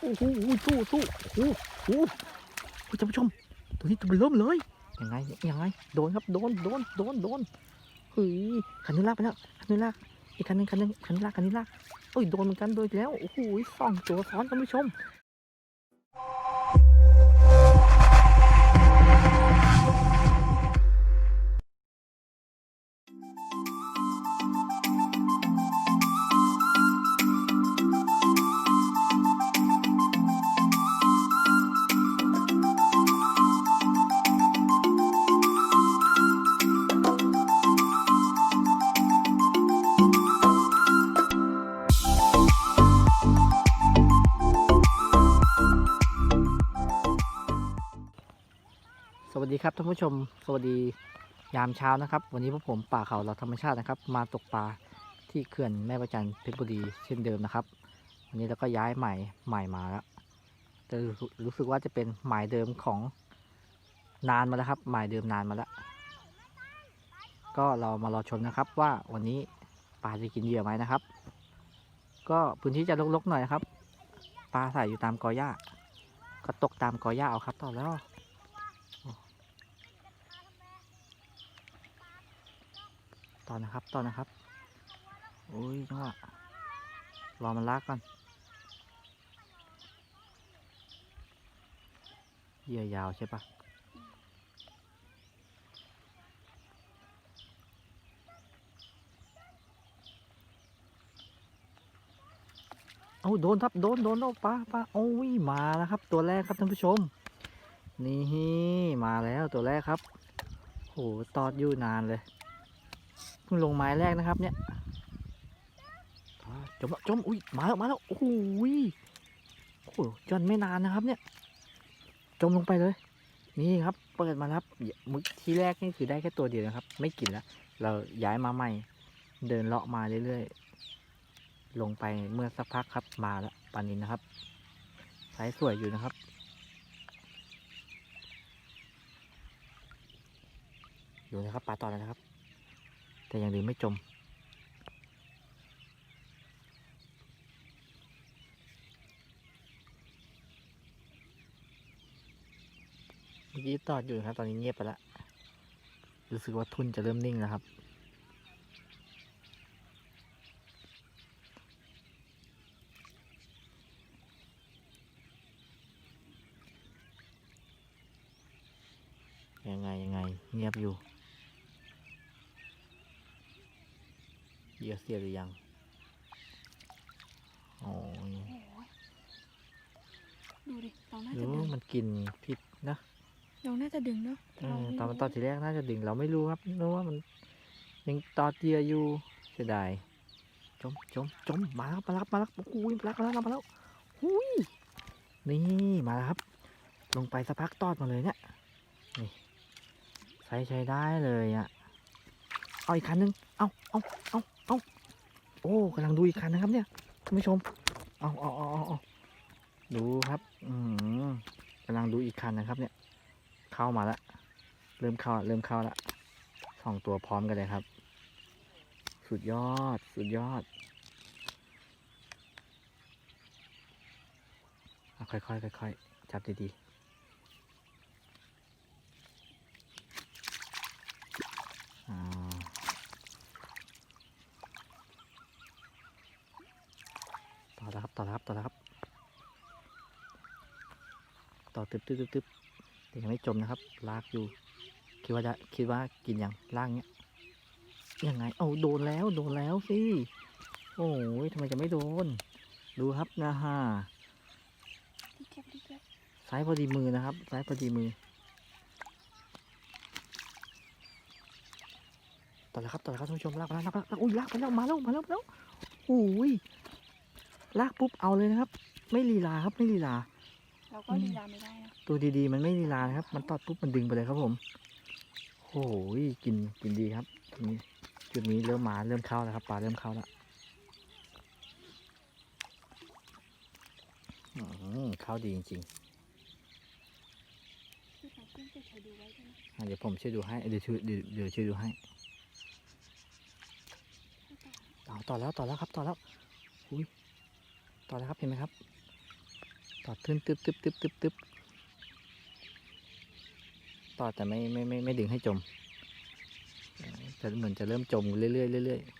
โอ้โหสู้สู้โอ้โหโอ้โหท่านผู้ชม ตัวนี้ตัวเริ่มเลยยังไงยังไงโดนครับโดนโดนโดนโดนเฮ้ยคันนี้ลากไปแล้วคันนี้ลากอีกคันหนึงคันหนึงคันนี้ลากคันนี้ลากโอ้ยโดนเหมือนกันโดนแล้วโอ้โหสองตัวซ้อนท่านผู้ชม ผู้ชมสวัสดียามเช้านะครับ วันนี้พวกผมป่าเขาเราธรรมชาตินะครับ มาตกปลาที่เขื่อนแม่ประจันเพชรบุรีเช่นเดิมนะครับ วันนี้เราก็ย้ายใหม่ใหม่มาแล้วแต่รู้สึกว่าจะเป็นหมายเดิมของนานมาแล้วครับ หมายเดิมนานมาแล้ว ก็เรามารอชมนะครับว่าวันนี้ปลาจะกินเหยื่อไหมนะครับ ก็พื้นที่จะรกๆหน่อยนะครับ ปลาใส่อยู่ตามกอหญ้าก็ตกตามกอหญ้าเอาครับต่อแล้ว ต่อนะครับต่อนะครับโอ้ยจังหวะรอมันลากก่อนเหยื่อยาวใช่ปะเอาโดนครับโดนโดนโดนปลาปลาโอ้ยมาแล้วครับ ตัวแรกครับท่านผู้ชม นี่มาแล้วตัวแรกครับโหตอดอยู่นานเลย เพิ่งลงไม้แรกนะครับเนี่ยจมจมอุ้ยมาแล้วมาแล้วโอ้โหยโอ้โหจนไม่นานนะครับ เนี่ย จมลงไปเลย นี่ครับ เปิดมาครับมึกที่แรกนี่คือได้แค่ตัวเดียวนะครับ ไม่กินแล้วเราย้ายมาใหม่ เดินเลาะมาเรื่อยๆลงไปเมื่อสักพักครับมาแล้วปานินนะครับสายสวยอยู่นะครับอยู่นะครับปลาต่อแล้วนะครับ แต่ยังดีไม่จม เมื่อกี้ตอดอยู่ครับ ตอนนี้เงียบไปแล้ว รู้สึกว่าทุนจะเริ่มนิ่งแล้วครับ ยังไงยังไง เงียบอยู่ เหยื่อเสียหรือยัง โอ้ยโอ้ยดูดิเราน่าหจะรือดึว่างมันกินพิษนะเราน่าจะดึงเนาะเออเราตอนมันไรู้ตอนทีแรกน่าจะดึงเราไม่รู้ครับนึกว่ามันยังตอดเหยื่ออยู่เสียดายจมจมจมมาแล้วมาแล้วมาแล้วโอ้ยมาแล้วมาแล้วมาแล้วหุยนี่มาแล้วครับ ลงไปสักพักตอดมาเลยเนี่ยนี่ใช้ใช้ได้เลยอะเอาอีกคันนึงเอาเอาเอาเอาโอ้กำลังดูอีกคันนะครับเนี่ยท่านผู้ชมเอาเอาเอาเอาดูครับ อืมกำลังดูอีกคันนะครับ เนี่ย เข้ามาแล้วเริ่มเข้าเริ่มเข้าแล้วสองตัวพร้อมกันเลยครับ สุดยอดสุดยอดเอาค่อยๆค่อยๆจับดีๆอ่าต่อแล้วครับ ต่อแล้วครับ ต่อแล้วครับ ต่อตึบตึบตึบตึบแต่ยังไม่จมนะครับ ลากอยู่ คิดว่าจะคิดว่ากินยังลากเนี้ยยังไง เอาโดนแล้วโดนแล้วสิโอ้ยทำไมจะไม่โดน ดูครับนะฮะซ้ายพอดีมือนะครับซ้ายพอดีมือต่อแล้วครับต่อแล้วครับท่านผู้ชมลากมาแล้วลากมาแล้วอุ้ยลากไปแล้วมาแล้วมาแล้วมาแล้วโอ้ยลากปุ๊บเอาเลยนะครับ ไม่ลีลาครับไม่ลีลา เราก็ลีลาไม่ได้นะ ตัวดีๆ มันไม่ลีลานะครับ มันตอดปุ๊บมันดึงไปเลยครับผมโอ้ยกินกินดีครับจุดนี้จุดนี้เริ่มมาเริ่มเข้าแล้วครับปลาเริ่มเข้าแล้วเข้าดีจริงๆเดี๋ยวผมช่วยดูให้เดี๋ยวช่วยเดี๋ยวช่วยดูให้เอาต่อแล้วต่อแล้วครับต่อแล้วอุ้ยต่อแล้วครับเห็นไหมครับตอดขึ้นตึ๊บตึ๊บตึ๊บตึ๊บตึ๊บ ตอดแต่ไม่ไม่ไม่ไม่ดึงให้จมเอ่อจะเหมือนจะเริ่มจมเรื่อยๆเรื่อยๆ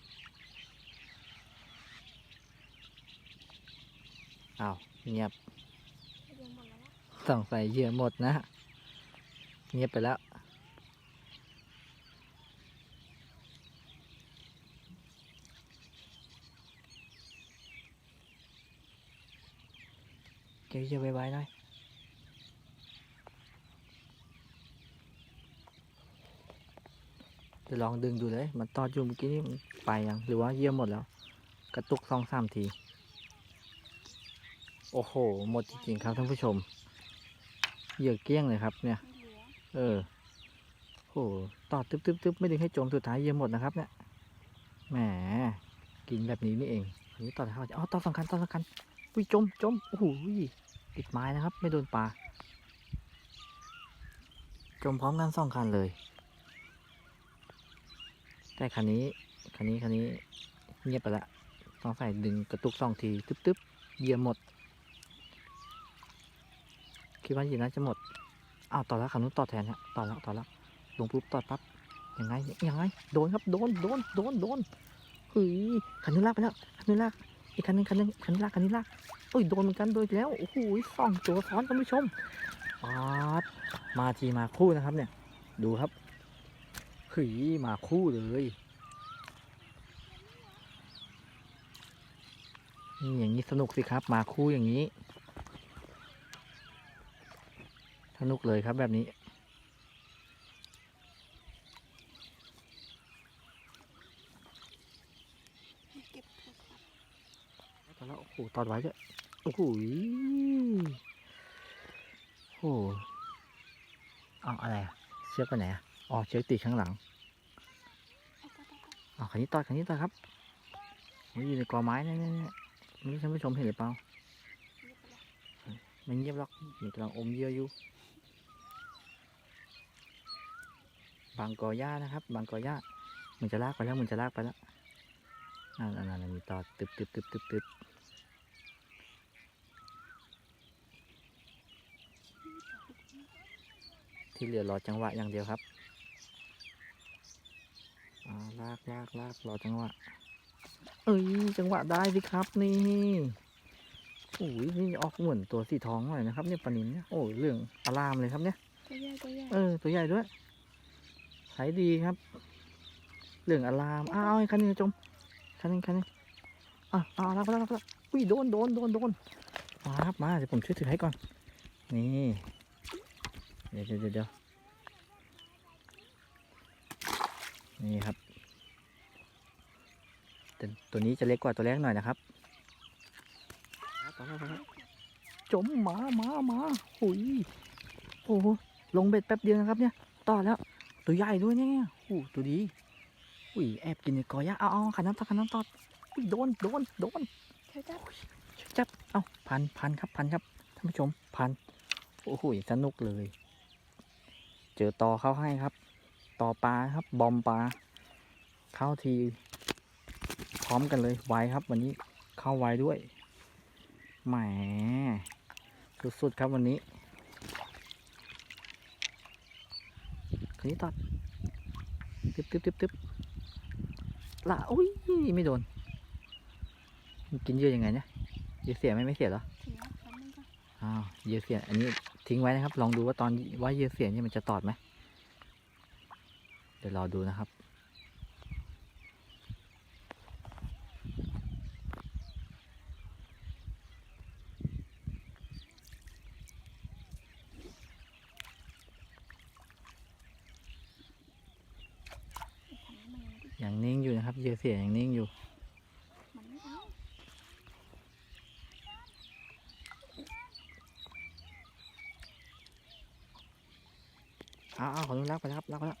อ้าวเงียบเรียนหมดแล้วนะสงสัยเหยื่อหมดนะ เงียบไปแล้ว เก็บเหยื่อไว้ๆหน่อย จะลองดึงดูเลย มันตอดอยู่เมื่อกี้นี่ไปยังหรือว่าเยื่อหมดแล้ว กระตุกสองสามที โอ้โห หมดจริงๆครับท่านผู้ชม เหยื่อเกลี้ยงเลยครับ เนี่ยเหลือเออโหตอดตึ๊บตึ๊บตึ๊บไม่ดึงให้จมสุดท้ายเยื่อหมดนะครับ เนี่ย แหม กินแบบนี้นี่เองนนี้ตอดเท้าอ๋อตอดสำคัญตอดสำคัญอุ้ยจมจมโอ้โหติดไม้นะครับ ไม่โดนปลาจมพร้อมกันสองคันเลย แต่คันนี้คันนี้คันนี้เงียบไปละต้องใส่ดึงกระตุกสองทีตึ๊บตึ๊บเหยื่อหมด คิดว่าเหยื่อน่าจะหมดอ้าวต่อแล้วคันนู้นต่อแทนฮะต่อแล้วต่อแล้วลงปุ๊บต่อปั๊บยังไงยังไงโดนครับโดนโดนโดนโดนเฮ้ยคันนู้นลากไปแล้วคันนู้นลากอีกคันนึงคันนึงคันนี้ลากคันนี้ลากเอ้ยโดนเหมือนกันโดนแล้วโอ้โหสองตัวซ้อนท่านผู้ชมป๊าดมาทีมาคู่นะครับเนี่ย ดูครับ เฮ้ยมาคู่เลยนี่อย่างนี้สนุกสิครับ มาคู่อย่างนี้ สนุกเลยครับแบบนี้ตอนแล้วโอ้โหตอดไว้ด้วยโอ้โหโอ้โหเอาอะไรเชือกไปไหนอ๋อเชือกติดข้างหลัง อ๋อขันนี้ต่อดคันนี้ต่อครับมันอยู่ในกอไม้เนี่ยเนี่นี่ไม่รู้ท่านผู้ชมเห็นหรือเปล่าเรียบร้อยไม่เงียบหรอกมันกำลังอมเยื่ออยู่ บางกอหญ้านะครับ บางกอหญ้า มันจะลากไปแล้ว มันจะลากไปแล้วนั่นนั่นนั่นมีต่อตึบตึบตึบตึบตึบที่เหลือรอจังหวะอย่างเดียวครับ ลากลากลากรอจังหวะ เอ้ย จังหวะได้สิครับนี่โอ้ยนี่ออกเหมือนตัวสีทองหน่อยนะครับเนี่ยปลานินเนี่ยโอ้ยเรื่องอารามเลยครับเนี่ยตัวใหญ่ตัวใหญ่เออตัวใหญ่ด้วยใช้ดีครับ เรื่องอารามอ้าวไอ้คันนี้จมคันนี้คันนี้อะเอาแล้วแล้วแล้วอุ้ยโดนโดนโดนโดนมาครับมาเดี๋ยวผมช่วยถือให้ก่อนนี่เดี๋ยวเดี๋ยวเดี๋ยวเดี๋ยว นี่ครับแต่ตัวนี้จะเล็กกว่าตัวแรกหน่อยนะครับต่อแล้วต่อแล้วจมหมาหมาหมาหุยโอ้โหลงเบ็ดแป๊บเดียวนะครับเนี่ยต่อแล้ว ตัวใหญ่ด้วยเนี่ยโอ้ตัวดีอุ้ยแอบกินในกอหญ้าเอาเอาขันน้ำตอดขันน้ำตอดอุ้ยโดนโดนโดนใช่จ้ะช่วยจับเอาพันพันครับพันครับท่านผู้ชมพันโอ้โหสนุกเลย เจอต่อเข้าให้ครับ ต่อปลาครับ บอมปลา เข้าที พร้อมกันเลย ไวครับ วันนี้เข้าไวด้วย แหม สุดๆครับวันนี้คันนี้ตัดตึ๊บตึ๊บตึ๊บตึ๊บละอุ้ย ไม่โดนมันกินเยอะยังไงเนี่ยเหยอะเสียไหมไม่เสียเหรอเสียแป๊บนึงก่อนอ้าวเหยอะเสีย อันนี้ทิ้งไว้นะครับ ลองดูว่าตอนว่าเหยอะเสียนี่มันจะตอดไหมเดี๋ยวรอดูนะครับไอ้คันนี้มันยังไม่ได้ยังนิ่งอยู่นะครับเหยอะเสียยังนิ่งอยู่ มันไม่เอา อ้าวอ้าวขอนุลากไปแล้วครับลากไปแล้ว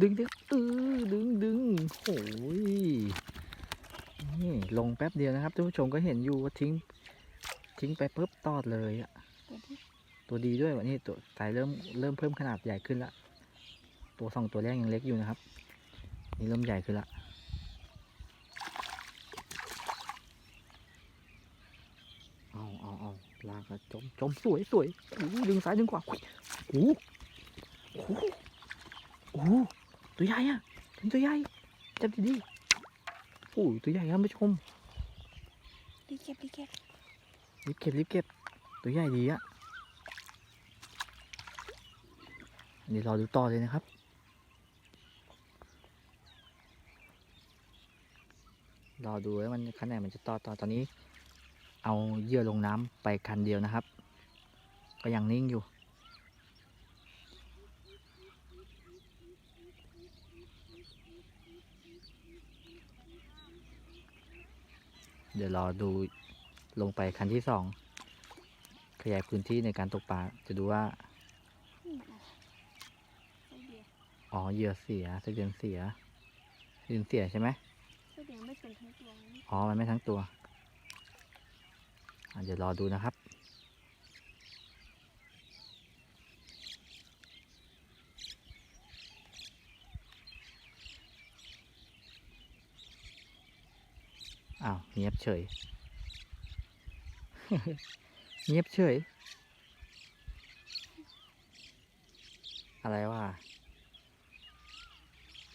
ดึงดึงตื้อดึงดึงโอ้ยนี่ลงแป๊บเดียวนะครับท่านผู้ชมก็เห็นอยู่ว่าทิ้ง ทิ้งไปปุ๊บตอดเลยอะตัวดีด้วยวันนี้ตัวสายเริ่มเริ่มเพิ่มขนาดใหญ่ขึ้นละตัวสองตัวแรกยังเล็กอยู่นะครับ นี่เริ่มใหญ่ขึ้นละเอาเอาเอาลากแล้วจมจมสวยสวยดึงซ้ายดึงขวาโอ้โหโอ้โห ตัวใหญ่อะเป็นตัวใหญ่จับดีๆโอ้ยตัวใหญ่ครับท่านผู้ชมรีบเก็บรีบเก็บรีบเก็บรีบเก็บ ตัวใหญ่ดีอะอันนี้รอดูต่อเลยนะครับรอดูว่ามันคันไหนมันจะต่อต่อตอนนี้ เอาเหยื่อลงน้ำไปคันเดียวนะครับ ก็ยังนิ่งอยู่ เดี๋ยวรอดูลงไปคันที่สองขยายพื้นที่ในการตกปลาจะดูว่านี่มันอะไรไส้เดือนอ๋อเหยื่อเสียไส้เดือนเสียไส้เดือนเสียใช่ไหมไส้เดือนไม่เป็นทั้งตัวนะอ๋อมันไม่ทั้งตัวอะเดี๋ยวรอดูนะครับ อ้าวเงียบเฉย เงียบเฉย อะไรวะ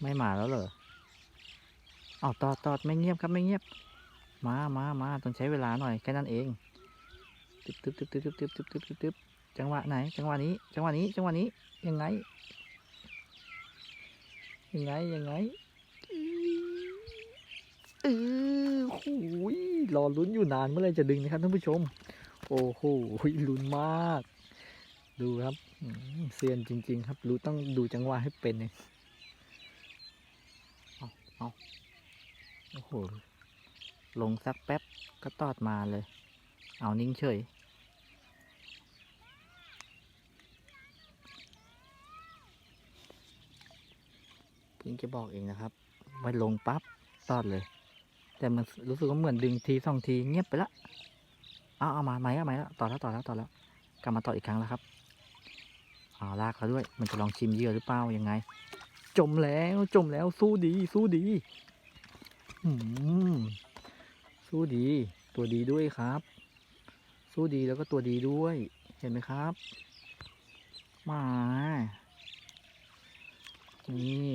ไม่มาแล้วเหรออ้าวตอดตอดไม่เงียบครับไม่เงียบ มามามาต้องใช้เวลาหน่อยแค่นั้นเองตึ๊บตึ๊บตึ๊บตึ๊บตึ๊บตึ๊บตึ๊บตึ๊บตึ๊บจังหวะไหน จังหวะนี้ จังหวะนี้ จังหวะนี้ ยังไง ยังไง ยังไง เออโอ้โหยรอลุ้นอยู่นานเมื่อไรจะดึงนะครับท่านผู้ชม โอ้โหลุ้นมาก ดูครับเซียนจริง ๆ ครับ รู้ต้องดูจังหวะให้เป็นเนี่ยเอาเอาโอ้โห ลงสักแป๊บก็ตอดมาเลย เอานิ่งเฉยเพิ่งจะบอกเองนะครับไว้ลงปั๊บตอดเลย แต่มันรู้สึกว่าเหมือนดึงทีสองทีเงียบไปละเอาเอามาไหมเอาไหมแล้วต่อแล้วต่อแล้วต่อแล้วกลับมาต่ออีกครั้งแล้วครับเอาลากเขาด้วย มันจะลองชิมเยื่อหรือเปล่ายังไง จมแล้วจมแล้วสู้ดี สู้ดีอืมสู้ดี ตัวดีด้วยครับ สู้ดีแล้วก็ตัวดีด้วย เห็นไหมครับ มา นี่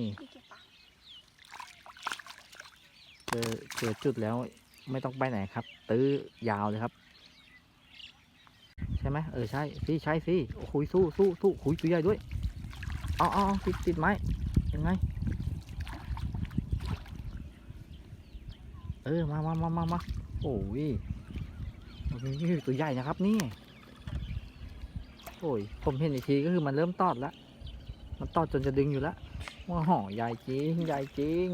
เจอเจอจุดแล้วไม่ต้องไปไหนครับ ตื้อยาวเลยครับ ใช่ไหมเออใช่สิใช่สิโอ้โหสู้สู้สู้หุยตัวใหญ่ด้วยเอาเอาติดติดไม้ยังไง เออมามามามามาโอ้ยโอ้ยตัวใหญ่นะครับนี่โอ้ยผมเห็นอีกทีก็คือมันเริ่มตอดแล้ว มันตอดจนจะดึงอยู่แล้วว้าวใหญ่จริงใหญ่จริง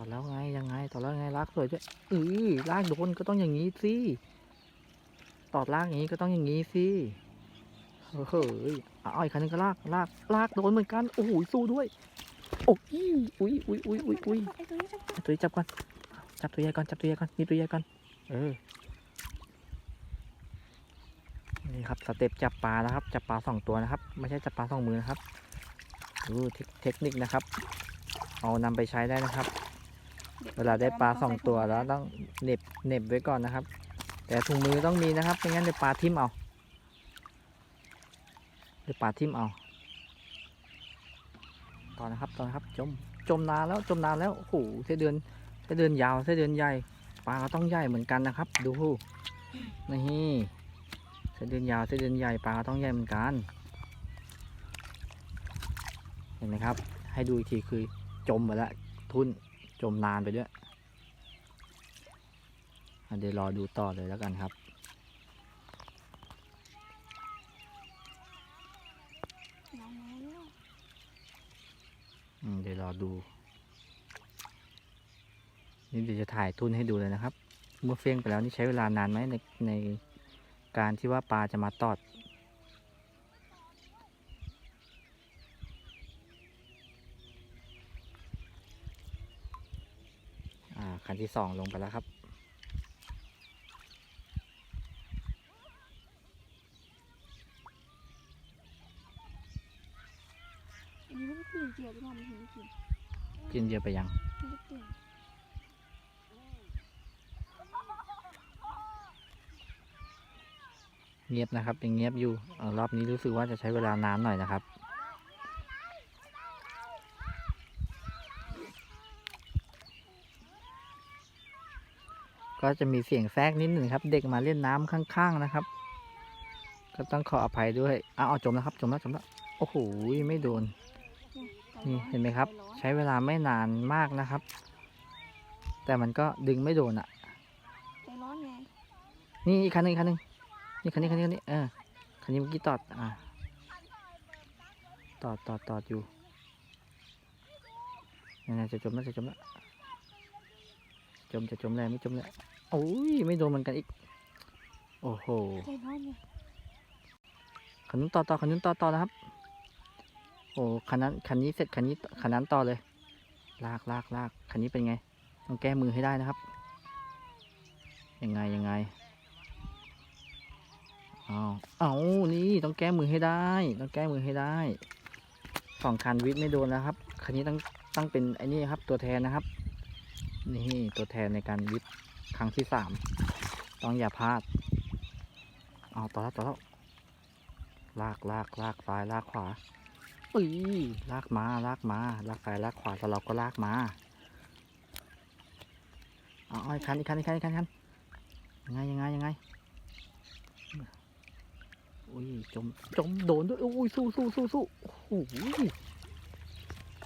ตอดแล้วไงยังไงตอดแล้วไงลากสวยด้วยเออลากโดนก็ต้องอย่างนี้สิตอดลากอย่างนี้ก็ต้องอย่างนี้สิเฮ้ยอาเอาอีกคันนึงก็ลากลากลากโดนเหมือนกันโอ้โหสู้ด้วยโอ้ยอุ้ยอุ้ยอุ้ยอุ้ยอุ้ยตัวนี้จับกันจับก่อนจับตัวใหญ่ก่อนจับตัวใหญ่ก่อนนี่ตัวใหญ่ก่อนเออนี่ครับสเต็ปจับปลานะครับ จับปลาสองตัวนะครับ ไม่ใช่จับปลาสองมือนะครับดูเทคนิคนะครับ เอานำไปใช้ได้นะครับ เวลาได้ปลาสองตัวใส่ถุแล้วต้องเหน็บเหน็บไว้ก่อนนะครับ แต่ถุงมือต้องมีนะครับไม่งั้นเดี๋ยวปลาทิ่มเอาเดี๋ยวปลาทิ่มเอาต่อนะครับต่อนะครับจมจมนานแล้วจมนานแล้วโอ้โหเส้นเดือนเส้นเดือนยาวเส้นเดือนใหญ่ปลาก็ต้องใหญ่เหมือนกันนะครับ ดูนี่เส้นเดือนยาวเส้นเดือนใหญ่ปลาก็ต้องใหญ่เหมือนกันเห็นไหมครับ ให้ดูอีกทีคือจมไปแล้วทุน จมนานไปด้วยเดี๋ยวรอดูต่อเลยแล้วกันครับ เดี๋ยวรอดู นี่เดี๋ยวจะถ่ายทุนให้ดูเลยนะครับ เมื่อเฟี้ยงไปแล้วนี่ใช้เวลานานไหมในในการที่ว่าปลาจะมาตอด อ่า คัน ที่สองลงไปแล้วครับ อันนี้ไม่ได้เปลี่ยนเกียร์หรือเปล่ามันถึงไม่กินกินเยอะไปยัง ไม่ได้เปลี่ยนเงียบนะครับยังเงียบอยู่เอ่อรอบนี้รู้สึกว่าจะใช้เวลานานหน่อยนะครับ ก็จะมีเสียงแทรกนิดหนึ่งครับ เด็กมาเล่นน้ำข้าง ๆนะครับ ก็ต้องขออภัยด้วยอ้าวเอาจมแล้วครับ จมแล้วจมแล้วโอ้โหไม่โดนนี่เห็นไหมครับ ใช้เวลาไม่นานมากนะครับ แต่มันก็ดึงไม่โดนอะใจร้อนไงนี่อีกคันหนึงอีกคันหนึงนี่คันนี้คันนี้คันนี้เออคันนี้เมื่อกี้ตอดอะตอดตอดตอดอยู่นี่นๆจะจมแล้วจะจมแล้วจมจะจมแล้วไม่จมแล้ว โอ้ยไม่โดนเหมือนกันอีก โอ้โหใจร้อนไงคันนู้นต่อต่อคันนู้นต่อต่อนะครับ โอ้คันนั้นคันนี้เสร็จคันนี้คันนั้นต่อเลย ลากลากลากคันนี้เป็นไง ต้องแก้มือให้ได้นะครับ ยังไงยังไงเอาเอานี่ต้องแก้มือให้ได้ ต้องแก้มือให้ได้สองคันวิทย์ไม่โดนแล้วครับ คันนี้ต้องต้องเป็นไอ้นี่ครับตัวแทนนะครับ นี่ตัวแทนในการวิทย์ ครั้งที่สามต้องอย่าพลาดเอาต่อแล้วต่อแล้วลากลากลากซ้ายลากขวาอุ้ยลากมาลากมาลากซ้ายลากขวาแล้วเราก็ลากมาเอาอาอีกคันอีกคันอีกคันอีกคันอีคันยังไงยังไงยังไงอุ้ยจมจมโดนด้วยอุ้ยสู้สู้สู้สู้โอ้โห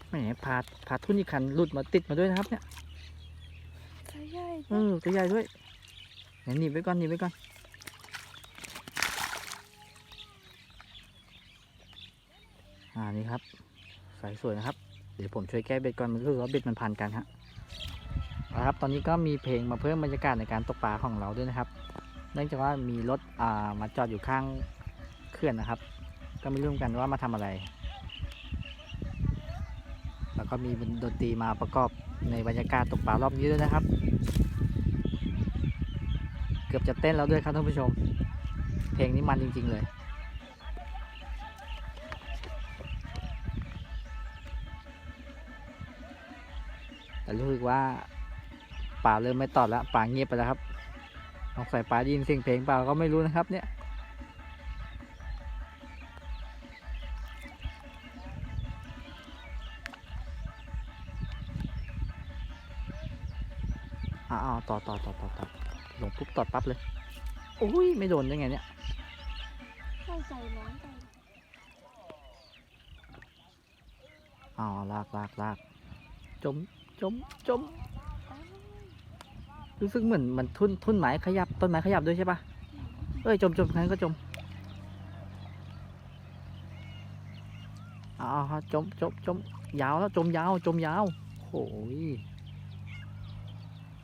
แหมพาพาทุ่นอีกคันหลุดมาติดมาด้วยนะครับเนี่ย เออตัวใหญ่ด้วยไหนหนีบไว้ก่อนหนีบไว้ก่อนอ่านี่ครับสายสวยนะครับ เดี๋ยวผมช่วยแก้เบ็ดก่อนมันรู้สึกว่าเบ็ดมันพันกันฮะเอาละครับตอนนี้ก็มีเพลงมาเพิ่มบรรยากาศในการตกปลาของเราด้วยนะครับ เนื่องจากว่ามีรถอ่ามาจอดอยู่ข้างเขื่อนนะครับ ก็ไม่รู้กันว่ามาทำอะไร แล้วก็มีดนตรีมาประกอบในบรรยากาศตกปลารอบนี้ด้วยนะครับ กือบจะเต้นแล้วด้วยครับท่านผู้ชม เพลงนี้มันจริง ๆ เลยแต่รู้สึกว่าป่าเริ่มไม่ตอบแล้วป่าเงียบไปแล้วครับสงสัยป่าได้ยินเสียงเพลงเปล่าก็ไม่รู้นะครับเนี่ยุบตอดปั๊บเลยโอ้ยไม่โดนได้ไงเนี่ยใจใจร้อนใจอ้าลากลากลากจมจมจมรู้สึกเหมือนมันทุ่นทุ่นไม้ขยับต้นไม้ขยับด้วยใช่ปะเอ้ยจมจมครั้งก็จมอ้าจมจมจมยาวแล้วจมยาวจมยาวโอ้ย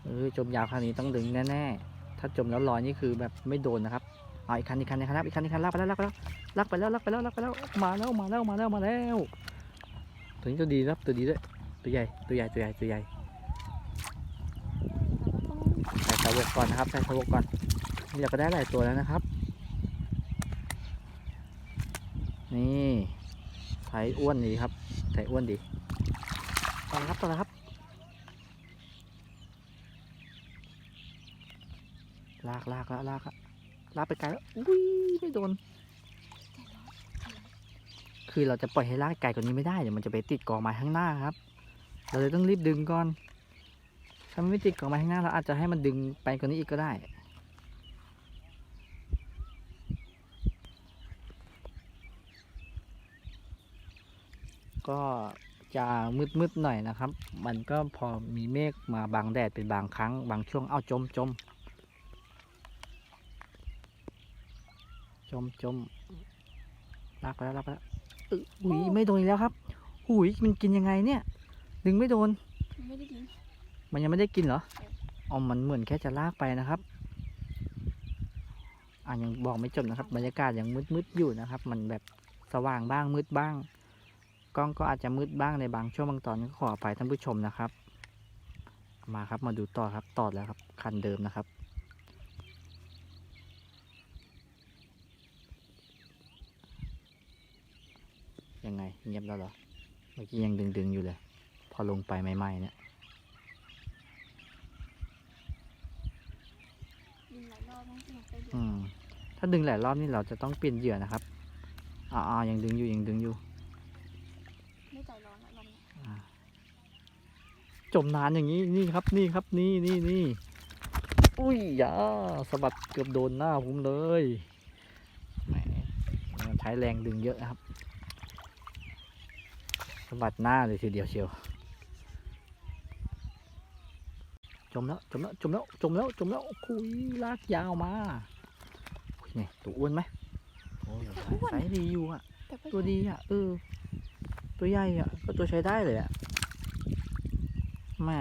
เออจมยาวครั้งนี้ต้องดึงแน่ๆ ถ้าจมแล้วลอยนี่คือแบบไม่โดนนะครับเอาอีกคันอีกคันอีกคันครับอีกคันอีกคันลากไปแล้วลากไปแล้วลากไปแล้วลากไปแล้วลากไปแล้วมาแล้วมาแล้วมาแล้วมาแล้วตัวนี้ตัวดีครับตัวดีด้วยตัวใหญ่ตัวใหญ่ตัวใหญ่ตัวใหญ่ใส่สาวกก่อนนะครับใส่สาวกก่อนนี่เราก็ได้หลายตัวแล้วนะครับ นี่ไทยอ้วนดีครับไทยอ้วนดีต่อเลยครับต่อเลยครับ ลากลากละลากลากไปไกลแล้วอุ้ยไม่โดน คือเราจะปล่อยให้ลากไกลกว่านี้ไม่ได้เดี๋ยวมันจะไปติดกอไม้ข้างหน้าครับ เราเลยต้องรีบดึงก่อน ถ้าไม่ติดกอไม้ข้างหน้าเราอาจจะให้มันดึงไปกว่านี้อีกก็ได้ก็จะมืดๆหน่อยนะครับ มันก็พอมีเมฆมาบังแดดเป็นบางครั้ง บางช่วง เอ้าจมจม จมจมลากไปแล้วลากไปแล้วอึอุ้ยไม่โดนอีกแล้วครับหุยมันกินยังไงเนี่ย ดึงไม่โดน ไม่ได้กิน มันยังไม่ได้กินเหรออ๋อมันเหมือนแค่จะลากไปนะครับอ่ายังบอกไม่จบนะครับ บรรยากาศยังมืดๆอยู่นะครับ มันแบบสว่างบ้างมืดบ้าง กล้องก็อาจจะมืดบ้างในบางช่วงบางตอนก็ขออภัยท่านผู้ชมนะครับ มาครับมาดูต่อครับต่อแล้วครับ คันเดิมนะครับ ยังไงเงียบแล้วเหรอ เมื่อกี้ยังดึงๆอยู่เลย พอลงไปใหม่ๆเนี่ยกินหลายรอบต้องกินไปเดืออืมถ้าดึงหลายรอบนี่เราจะต้องเปลี่ยนเหยื่อนะครับอ่าๆยังดึงอยู่ยังดึงอยู่ไม่ใจร้อนแล้วลมเนี่ยอ่าจมนานอย่างนี้นี่ครับนี่ครับนี่นี่นี่อุ้ยอย่าสะบัดเกือบโดนหน้าผมเลยแหมใช้แรงดึงเยอะนะครับ สะบัดหน้าเลยทีเดียวเชียว จมแล้วจมแล้วจมแล้วจมแล้วจมแล้วคุยลากยาวมาอุ๊ยนี่ตัวอ้วนไหมโอ้ยไซส์ดีอยู่อะแต่ก็ตัวดีอะเออ ตัวใหญ่อะ ก็ตัวใช้ได้เลยอะแม่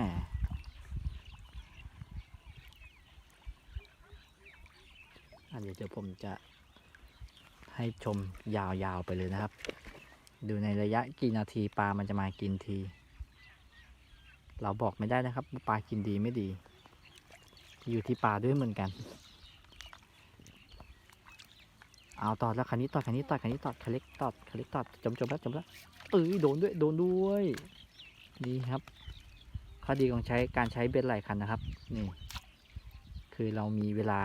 อันเดี๋ยวเดี๋ยวผมจะให้ชมยาวๆไปเลยนะครับ ดูในระยะกี่นาทีปลามันจะมากินที เราบอกไม่ได้นะครับว่าปลากินดีไม่ดี อยู่ที่ปลาด้วยเหมือนกัน เอาตอดแล้วคันนี้ตอดคันนี้ตอดคันนี้ตอดคันเล็กตอดคันเล็กตอดจมจมแล้วจมแล้วเอ้ยโดนด้วยโดนด้วย ดีครับข้อดีของใช้การใช้เบ็ดหลายคันนะครับ นี่ คือเรามีเวลา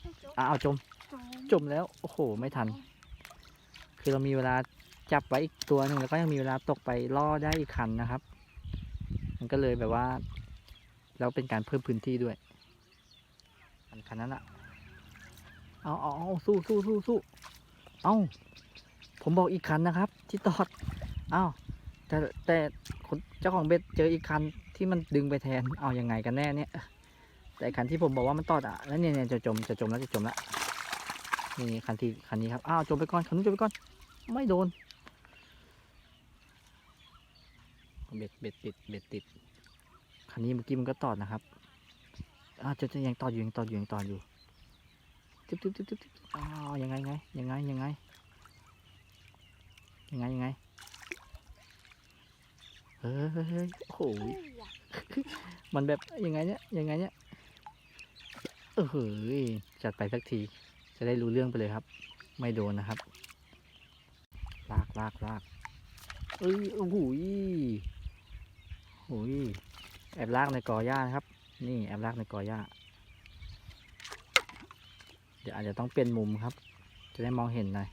ให้จบอ้าวจมจม จมแล้ว โอ้โห ไม่ทัน คือเรามีเวลาจับไว้อีกตัวหนึ่งแล้วก็ยังมีเวลาตกไปล่อได้อีกคันนะครับ มันก็เลยแบบว่าแล้วเป็นการเพิ่มพื้นที่ด้วยคันคันนั้นอะเอาเอาเอาสู้สู้สู้สู้เอาผมบอกอีกคันนะครับ ที่ตอดเอาแต่แต่คนเจ้าของเบ็ดเจออีกคันที่มันดึงไปแทนเอายังไงกันแน่เนี่ย แต่คันที่ผมบอกว่ามันตอดอะแล้วเนี่ยเนี่ยจะจมจะจมแล้วจะจมแล้วนี่คันที่คันนี้ครับอ้าวจมไปก่อนคันนู้นจมไปก่อน ไม่โดน เบ็ดเบ็ดติดเบ็ดติดคันนี้เมื่อกี้มันก็ตอดนะครับอ้าวจะจะยังตอดอยู่ยังตอดอยู่ยังตอดอยู่จึ๊บจึ๊บจึ๊บจึ๊บอ้าวยังไงไงยังไงยังไงยังไงยังไงเฮ้ยเฮ้ยโอ้โหเฮ้ยมันแบบยังไงเนี่ยยังไงเนี่ยเออเฮ้ยจัดไปสักที จะได้รู้เรื่องไปเลยครับ ไม่โดนนะครับ ลากลากลากเอ้ยโอ้โหยโอ้ยแอบลากในกอหญ้านะครับ นี่แอบลากในกอหญ้าเดี๋ยวอาจจะต้องเปลี่ยนมุมครับ จะได้มองเห็นหน่อย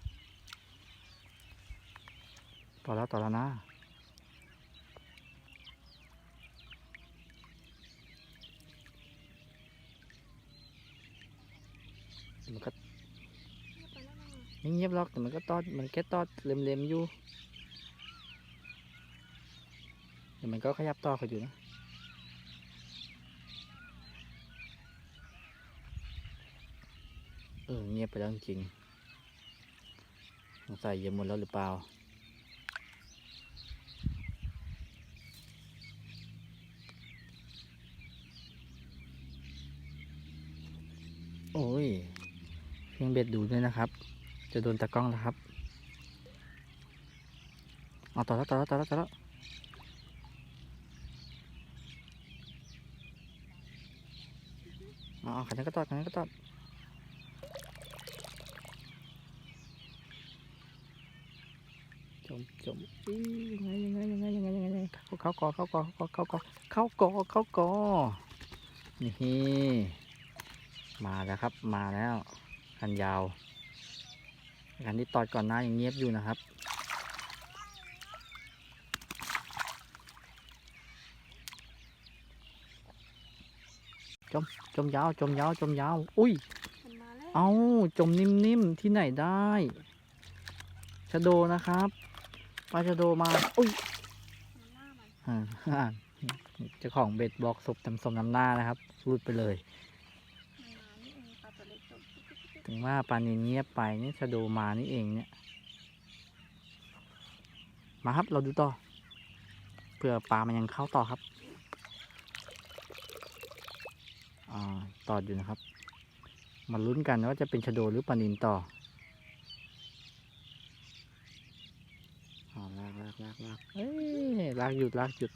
ต่อแล้วต่อแล้วนะมันก็ไปแล้วน ไม่เงียบหรอกแต่มันก็ตอดมันแค่ตอดเล็มๆอยู่แต่มันก็ขยับต่อเขาอยู่นะเออเงียบไปแล้วจริงสงสัยเย็นหมดแล้วหรือเปล่าโอ้ยเพียงเบ็ดดูด้วยนะครับ จะโดนตะกล้องแล้วครับเอาต่อแล้วต่อแล้วต่อแล้วต่อแล้วเอาเอาขันนั้ก็ตอดขันนั้ก็ตอดจมจมยังไงยังไงยังไงยังไงยังไงเข้าเข้ากอเข้ากอเข้ากอเข้ากอเข้ากอเข้ากอนี่มาแล้วครับมาแล้วคันยาว คันที่ตอดก่อนหน้ายังเงียบอยู่นะครับ จม จมยาว จมยาว จมยาว อุ้ยมันมาแล้วเอาจมนิ่มๆ ที่ไหนได้ชะโดนะครับปลาชะโดมา อุ้ยมันหน้ามันอ่าเจ้าของเบ็ดบอกศพทำสมน้ำหน้านะครับ รุดไปเลย ถึงว่าปลานินเงียบไปนี่ชะโดมานี่เองเนี่ย มาครับเราดูต่อเพื่อปลามันยังเข้าต่อครับอ่าตอดอยู่นะครับมาลุ้นกันว่าจะเป็นชะโดหรือปลานินต่ออ่าลากลากลากลากเอ้ยลากหยุดลากหยุด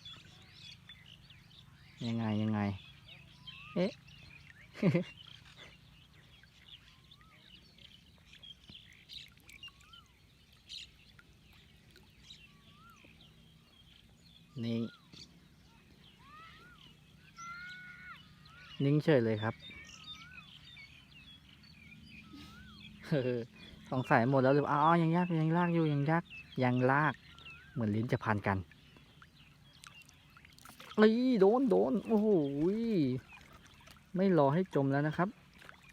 ยังไงยังไง เอ๊ะ นิ่งนิ่งเฉยเลยครับสงสัยหมดแล้วหรืออ๋อยังยากยังลากอยู่ยังยากยังลาก เหมือนลิ้นจะพันกันเอ้ยโดนโดนโอ้โหไม่รอให้จมแล้วนะครับ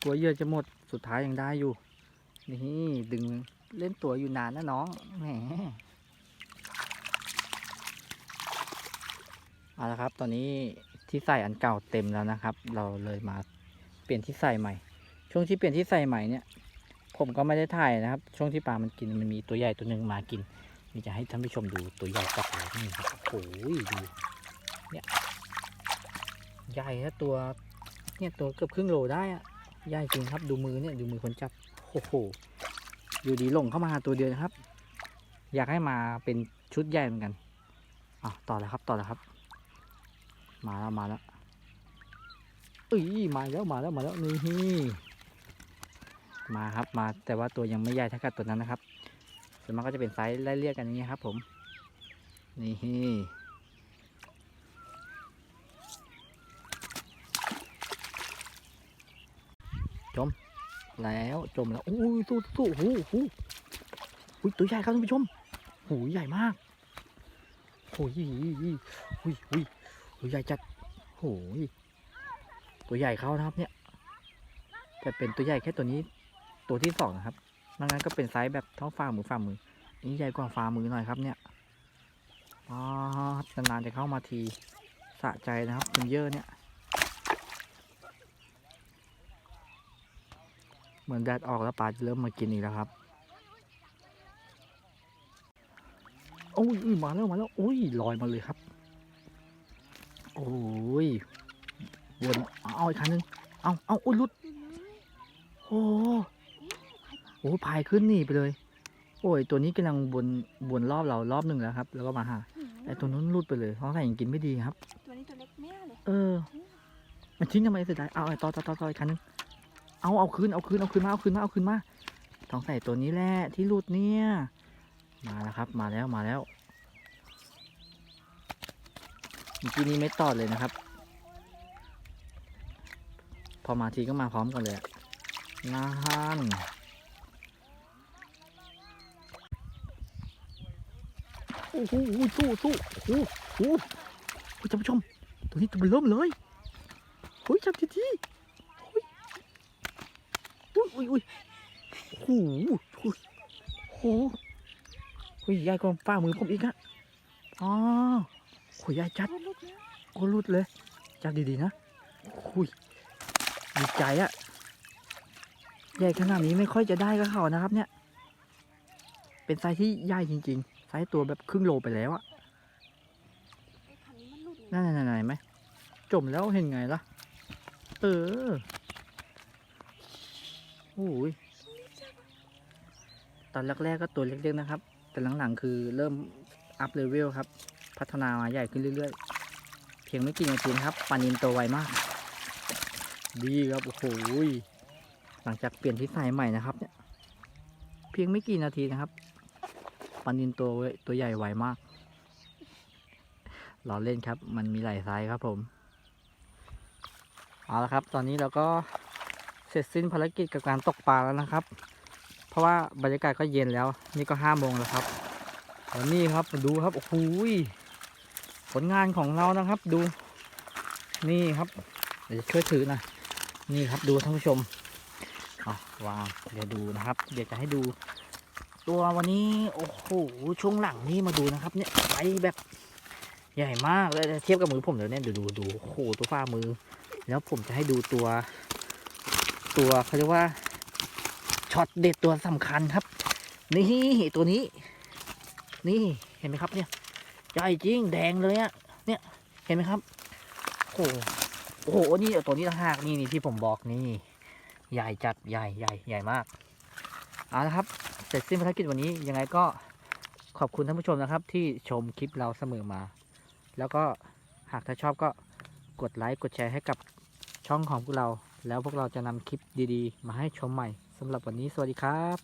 กลัวเยื่อจะหมดสุดท้ายยังได้อยู่ นี่ดึงเล่นตัวอยู่นานนะน้องแหม เอาละครับ ตอนนี้ที่ใส่อันเก่าเต็มแล้วนะครับ เราเลยมาเปลี่ยนที่ใส่ใหม่ ช่วงที่เปลี่ยนที่ใส่ใหม่เนี่ย ผมก็ไม่ได้ถ่ายนะครับ ช่วงที่ปลามันกินมันมีตัวใหญ่ตัวหนึ่งมากินมีจะให้ท่านผู้ชมดูตัวใหญ่จับเลยนี่ครับโอ้โหดูเนี่ยใหญ่นะตัว เนี่ยตัวเกือบครึ่งโลได้อะใหญ่จริงครับดูมือเนี่ยดูมือคนจับโอ้โหอยู่ดีหลงเข้ามาหาตัวเดียวนะครับ อยากให้มาเป็นชุดใหญ่เหมือนกันอะต่อเลยครับต่อเลยครับ มาแล้วมาแล้วเอ้ยมาแล้วมาแล้วมาแล้วนี่มาครับมาแต่ว่าตัวยังไม่ใหญ่เท่ากับตัวนั้นนะครับส่วนมากก็จะเป็นไซส์ไล่เรียกกันอย่างนี้ยครับ ผม นี่จมแล้วจมแล้วโอ้ยสู้สู้โอ้โหโอ้โหอุ้ยตัวใหญ่ครับท่านผู้ชมโอ้ยใหญ่มากโอ้ยอุ้ยอุ้ย อุ้ยใหญ่จัดโอ้ยตัวใหญ่เขานะครับเนี่ยแต่เป็นตัวใหญ่แค่ตัวนี้ตัวที่สองนะครับนอกนั้นก็เป็นไซส์แบบเท้าฝ่ามือฝ่ามือ นี่ใหญ่กว่าฝ่ามือหน่อยครับเนี่ยอ๋อนานๆจะเข้ามาทีสะใจนะครับคุณเยอะเนี่ย เหมือนแดดออกแล้วปลาจะเริ่มมากินอีกแล้วครับโอ้ยอุ้ยมาแล้วมาแล้วโอ้ยลอยมาเลยครับ โอ้ยวนเอาอีกคันนึงเอาเอาอุ้ยหลุดโอ้โหพายขึ้นหนีไปเลย โอ้ย ตัวนี้กำลังวนวนรอบเรารอบหนึ่งแล้วครับ แล้วก็มาหาไอ้ตัวนู้นหลุดไปเลยเพราะใส่ยังกินไม่ดีครับ ตัวนี้ตัวเล็กแม่เลยเออ มันทิ้งทำไมเสียดายเอาไอ้ต่อต่อต่อต่ออีกคันนึงเอาเอาคืนเอาคืนเอาคืนมาเอาคืนมาเอาคืนมาต้องใส่ตัวนี้แหละที่หลุดเนี่ย มาแล้วครับ มาแล้วมาแล้วเมื่อกี้นี้ไม่ตอดเลยนะครับ พอมาทีก็มาพร้อมกันเลยอะนานโอ้โหสู้สู้โอ้โหท่านผู้ชม ตัวนี้ตัวมันเริ่มเลยโอ้ยจับทีทีโอ้ยอุ้ยอุ้ยอุ้ยโอ้โหโอ้โหโอ้ยใหญ่กว่าฝ่ามือผมอีกอะอ๋อ โอ้ยใหญ่จัดลูกนะโอ้รุดเลย จับดีๆนะคุยดีใจอะใหญ่ขนาดนี้ไม่ค่อยจะได้ก็เขานะครับ เนี่ย เป็นไซส์ที่ใหญ่จริงๆไซส์ตัวแบบครึ่งโลไปแล้วอะไอ้คันนี้มันหลุดเลยนั่นๆๆๆไหมจมแล้วเห็นไงล่ะ เออโอ้ยตอนแรกๆก็ตัวเล็กๆนะครับ แต่หลังๆคือเริ่มอัพเลเวลครับ พัฒนามาใหญ่ขึ้นเรื่อยๆ เพียงไม่กี่นาทีนะครับปลานินโตไวมาก ดีครับโอ้โหหลังจากเปลี่ยนที่ใส่ใหม่นะครับเนี่ยเพียงไม่กี่นาทีนะครับปลานินตัวตัวใหญ่ไวมากเราเล่นครับ มันมีหลายไซส์ครับผมเอาละครับ ตอนนี้เราก็เสร็จสิ้นภารกิจกับการตกปลาแล้วนะครับ เพราะว่าบรรยากาศก็เย็นแล้ว นี่ก็ห้าโมงแล้วครับแล้วนี่ครับดูครับโอ้โห ผลงานของเรานะครับดู นี่ครับ เดี๋ยวช่วยถือน่อยนี่ครับดูท่านผู้ชมอะวางเดี๋ยวดูนะครับ เดี๋ยวจะให้ดู ตัววันนี้โอ้โหช่วงหลังนี่มาดูนะครับ เนี่ยไปแบบใหญ่มากเลยเทียบกับมือผมเดี๋ยวเนี่ยดูดูดูโอ้โหตัวฝ่ามือ แล้วผมจะให้ดูตัว ตัวเขาเรียกว่าช็อตเด็ดตัวสำคัญครับ นี่ตัวนี้ นี่เห็นไหมครับเนี่ย ใหญ่จริงแดงเลยอะเนี่ยเห็นไหมครับโอ้โหโอ้โหนี่ตัวนี้ต่างหากนี่นี่ที่ผมบอกนี่ใหญ่จัดใหญ่ใหญ่ใหญ่มากเอาละครับเสร็จสิ้นภารกิจวันนี้ยังไงก็ขอบคุณท่านผู้ชมนะครับ ที่ชมคลิปเราเสมอมา แล้วก็หากถ้าชอบก็กดไลค์กดแชร์ให้กับช่องของพวกเรา แล้วพวกเราจะนำคลิปดีๆ มาให้ชมใหม่สำหรับวันนี้สวัสดีครับ